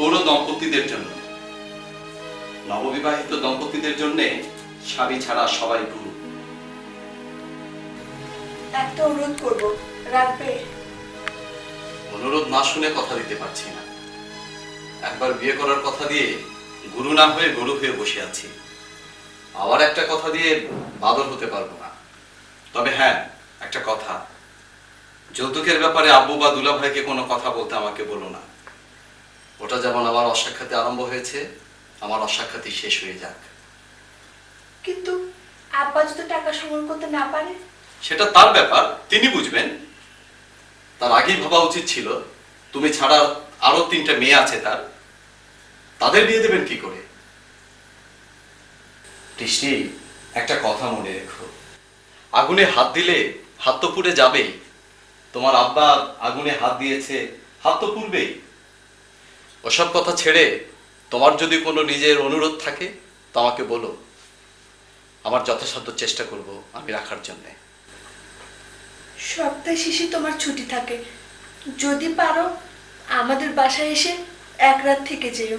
পৌর দম্পতিদের জন্য। নববিবাহিত দম্পতিদের জন্যে স্বামী ছাড়া সবাই গুরু একটা অনুরোধ করব রাখবে? অনুরোধ না শুনে কথা দিতে পারছি না। একবার বিয়ে করার কথা দিয়ে গুরু না হয়ে গরু হয়ে বসে আছি। আবার একটা কথা দিয়ে বাদর হতে পারব না। তবে হ্যাঁ একটা কথা। যৌতুকের ব্যাপারে আব্বু বা দুলা ভাইকে কোনো কথা বলতে আমাকে বলো না। ওটা যেমন আমার অসাক্ষাতে আরম্ভ হয়েছে আমার অসাক্ষাতি শেষ হয়ে যাক। কিন্তু আব্বা যদি টাকা সংগ্রহ করতে না পারে? সেটা তার ব্যাপার তিনি বুঝবেন। তার আগেই ভাবা উচিত ছিল তুমি ছাড়া আরও তিনটা মেয়ে আছে তার। তাদের বিয়ে দেবেন কি করে? বৃষ্টি একটা কথা মনে রেখো। আগুনে হাত দিলে হাত তো পুড়ে যাবেই। তোমার আব্বা আগুনে হাত দিয়েছে হাত তো পুড়বেই। ওসব কথা ছেড়ে তোমার যদি কোনো নিজের অনুরোধ থাকে, তো আমাকে বলো। আমার যথাসাধ্য চেষ্টা করব আমি রাখার জন্য। সপ্তাহে শেষে তোমার ছুটি থাকে। যদি পারো, আমাদের বাসায় এসে এক রাত থেকে যেও।